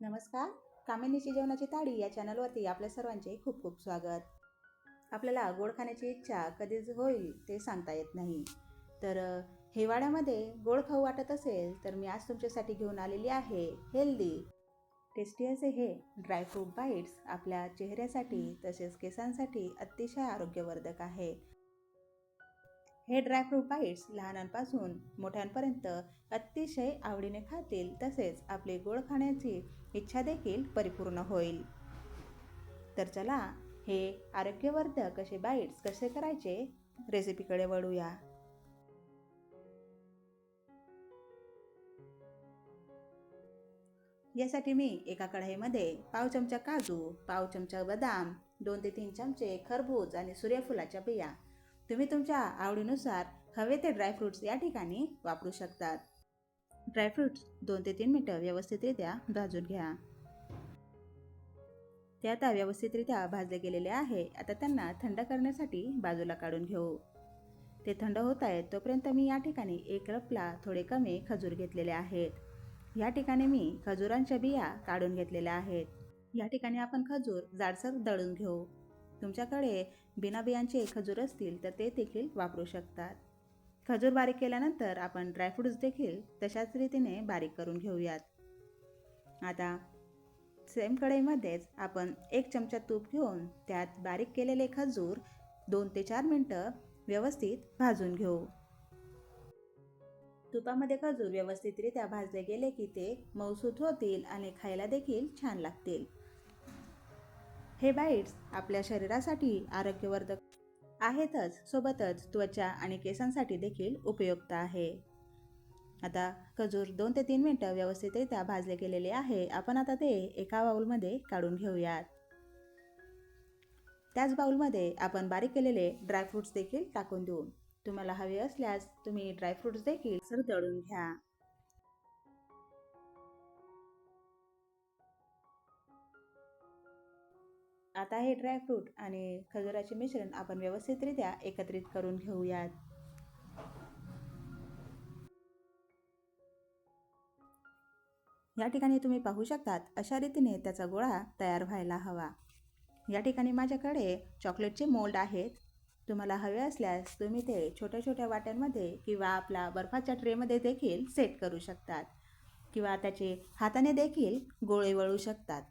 नमस्कार. कामिनीची जेवणाची ताडी या चॅनलवरती आपल्या सर्वांचे खूप खूप स्वागत. आपल्याला गोड खाण्याची इच्छा कधीच होईल ते सांगता येत नाही. तर हिवाळ्यामध्ये गोड खाऊ वाटत असेल तर मी आज तुमच्यासाठी घेऊन आलेली आहे हेल्दी टेस्टी असे हे ड्रायफ्रूट बाईट्स आपल्या चेहऱ्यासाठी तसेच केसांसाठी अतिशय आरोग्यवर्धक आहे. हे ड्रायफ्रूट बाईट्स लहानांपासून मोठ्यांपर्यंत अतिशय आवडीने खातील तसेच आपली गोड खाण्याची इच्छा देखील परिपूर्ण होईल. तर चला हे आरोग्यवर्धक असे बाईट्स कसे करायचे रेसिपीकडे वळूया. यासाठी मी एका कढाईमध्ये पाव चमचा काजू पाव चमचा बदाम दोन ते तीन चमचे खरबूज आणि सूर्यफुलाच्या बिया तुम्ही तुमच्या आवडीनुसार हवे ते ड्रायफ्रूट्स या ठिकाणी वापरू शकतात. ड्रायफ्रूट्स दोन ते तीन मिनटं व्यवस्थितरित्या भाजून घ्या. ते आता व्यवस्थितरित्या भाजले गेलेले आहे. आता त्यांना थंड करण्यासाठी बाजूला काढून घेऊ. ते थंड होत आहेत तोपर्यंत मी या ठिकाणी एक रपला थोडे कमी खजूर घेतलेले आहेत. या ठिकाणी मी खजुरांच्या बिया काढून घेतलेल्या आहेत. या ठिकाणी आपण खजूर जाडसर दळून घेऊ. तुमच्याकडे बिना बियांचे खजूर असतील तर ते देखील वापरू शकतात. खजूर बारीक केल्यानंतर आपण ड्रायफ्रूट्स देखील तशाच रीतीने बारीक करून घेऊयात. आता सेम कढईमध्येच आपण एक चमचा तूप घेऊन त्यात बारीक केलेले खजूर दोन ते चार मिनटं व्यवस्थित भाजून घेऊ. तुपामध्ये खजूर व्यवस्थितरित्या भाजले गेले की ते मऊसूत होतील आणि खायला देखील छान लागतील. हे बाईट्स आपल्या शरीरासाठी आरोग्यवर्धक आहेतच. सोबतच त्वचा आणि केसांसाठी देखील उपयुक्त आहे. आता खजूर दोन ते तीन मिनटं व्यवस्थितरित्या भाजले गेलेले आहे. आपण आता ते एका बाउलमध्ये काढून घेऊयात. त्याच बाउलमध्ये आपण बारीक केलेले ड्रायफ्रूट्स देखील टाकून देऊ. तुम्हाला हवे असल्यास तुम्ही ड्रायफ्रूट्स देखील सर दळून घ्या. आता हे ड्रायफ्रूट आणि खजुराचे मिश्रण आपण व्यवस्थितरित्या एकत्रित करून घेऊयात. या ठिकाणी तुम्ही पाहू शकतात अशा रीतीने त्याचा गोळा तयार व्हायला हवा. या ठिकाणी माझ्याकडे चॉकलेटचे मोल्ड आहेत. तुम्हाला हवे असल्यास तुम्ही ते छोट्या छोट्या वाट्यांमध्ये किंवा आपला बर्फाच्या ट्रेमध्ये देखील सेट करू शकतात किंवा त्याचे हाताने देखील गोळे वळू शकतात.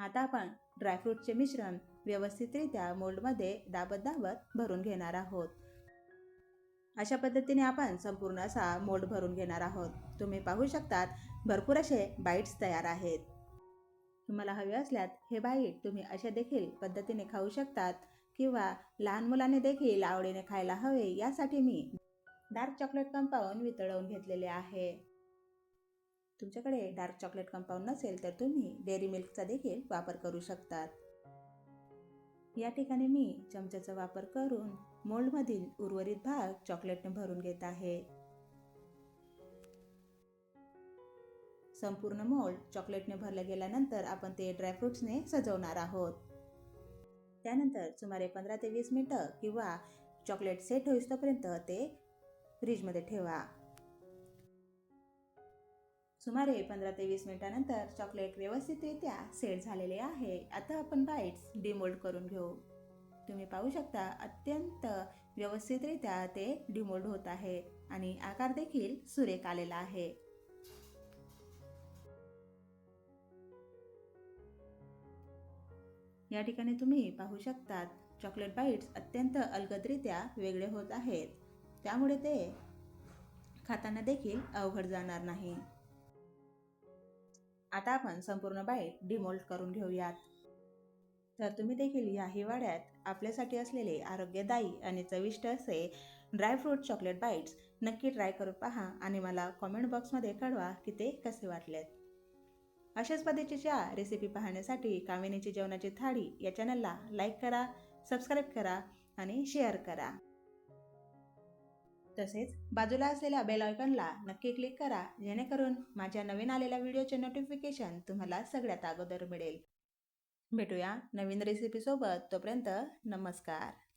आता आपण ड्रायफ्रूटचे मिश्रण व्यवस्थितरित्या मोल्डमध्ये दाबत दाबत भरून घेणार आहोत. अशा पद्धतीने आपण संपूर्ण असा मोल्ड भरून घेणार आहोत. तुम्ही पाहू शकतात भरपूर असे बाईट्स तयार आहेत. तुम्हाला हवे असल्यात हे बाईट तुम्ही अशा देखील पद्धतीने खाऊ शकतात किंवा लहान मुलांनी देखील आवडीने खायला हवे यासाठी मी डार्क चॉकलेट कंपाऊंड वितळवून घेतलेले आहे. तुमच्याकडे डार्क चॉकलेट कंपाऊंड नसेल तर तुम्ही डेअरी मिल्कचा देखील वापर करू शकतात. या ठिकाणी मी चमच्याचा वापर करून मोल्डमधील उर्वरित भाग चॉकलेटने भरून घेत आहे. संपूर्ण मोल्ड चॉकलेटने भरलं गेल्यानंतर आपण ते ड्रायफ्रुट्सने सजवणार आहोत. त्यानंतर सुमारे पंधरा ते वीस मिनटं किंवा चॉकलेट सेट होईस्तोपर्यंत ते फ्रीजमध्ये ठेवा. सुमारे पंधरा ते वीस मिनिटानंतर चॉकलेट व्यवस्थितरित्या सेट झालेले आहे. आता आपण बाईट्स डिमोल्ड करून घेऊ. तुम्ही पाहू शकता अत्यंत व्यवस्थितरित्या ते डिमोल्ड होत आहे आणि आकार देखील सुरेख आलेला आहे. या ठिकाणी तुम्ही पाहू शकतात चॉकलेट बाईट्स अत्यंत अलगदरित्या वेगळे होत आहेत. त्यामुळे ते खाताना देखील अवघड जाणार नाही. आता आपण संपूर्ण बाईट डिमोल्ट करून घेऊयात. तर तुम्ही देखील या हिवाळ्यात आपल्यासाठी असलेले आरोग्यदायी आणि चविष्ट असे ड्रायफ्रूट चॉकलेट बाईट्स नक्की ट्राय करून पहा आणि मला कॉमेंट बॉक्समध्ये कळवा की ते कसे वाटलेत. अशाच पद्धतीच्या रेसिपी पाहण्यासाठी कामिनीची जेवणाची थाळी या चॅनलला लाईक करा सबस्क्राईब करा आणि शेअर करा. तसेच बाजूला असलेल्या बेल आयकॉनला नक्की क्लिक करा जेणेकरून माझ्या नवीन आलेल्या व्हिडिओचे नोटिफिकेशन तुम्हाला सगळ्यात अगोदर मिळेल. भेटूया नवीन रेसिपीसोबत तोपर्यंत नमस्कार.